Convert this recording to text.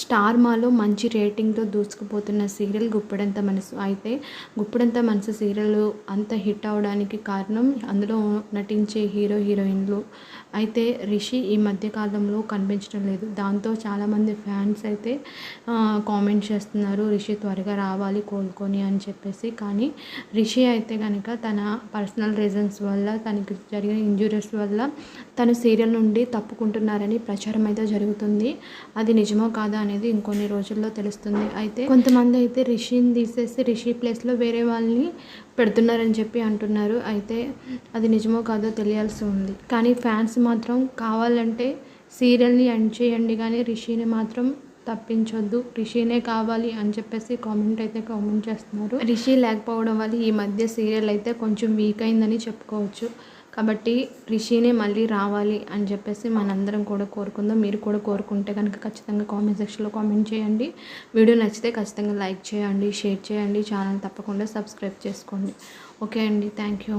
Star మాలో మంచి రేటింగ్తో దూసుకుపోతున్న serial Guppedantha మనసు. అయితే గుప్పడంత మనసు సీరియల్ అంత హిట్ అవడానికి కారణం అందులో నటించే హీరో హీరోయిన్లు. అయితే రిషి ఈ మధ్య కాలంలో కనిపించడం లేదు. దాంతో చాలామంది ఫ్యాన్స్ అయితే కామెంట్ చేస్తున్నారు రిషి త్వరగా రావాలి కోలుకొని అని చెప్పేసి. కానీ రిషి అయితే కనుక తన పర్సనల్ రీజన్స్ వల్ల తనకి జరిగిన ఇంజురీస్ వల్ల తను సీరియల్ నుండి తప్పుకుంటున్నారని ప్రచారం అయితే జరుగుతుంది. అది నిజమో కాదా అనేది ఇంకొన్ని రోజుల్లో తెలుస్తుంది. అయితే కొంతమంది అయితే రిషిని తీసేసి రిషి ప్లేస్లో వేరే వాళ్ళని పెడుతున్నారని చెప్పి అంటున్నారు. అయితే అది నిజమో కాదో తెలియాల్సి ఉంది. కానీ ఫ్యాన్స్ మాత్రం కావాలంటే సీరియల్ని ఎండ్ చేయండి. కానీ రిషిని మాత్రం తప్పించొద్దు. రిషినే కావాలి అని చెప్పేసి కామెంట్ అయితే కామెంట్ చేస్తున్నారు. రిషి లేకపోవడం వల్ల ఈ మధ్య సీరియల్ అయితే కొంచెం వీక్ అయిందని చెప్పుకోవచ్చు. కాబట్టి రిషినే మళ్ళీ రావాలి అని చెప్పేసి మనందరం కూడా కోరుకుందాం. మీరు కూడా కోరుకుంటే కనుక ఖచ్చితంగా కామెంట్ సెక్షన్లో కామెంట్ చేయండి. వీడియో నచ్చితే ఖచ్చితంగా లైక్ చేయండి షేర్ చేయండి. ఛానల్ తప్పకుండా సబ్స్క్రైబ్ చేసుకోండి. ఓకే అండి. Thank you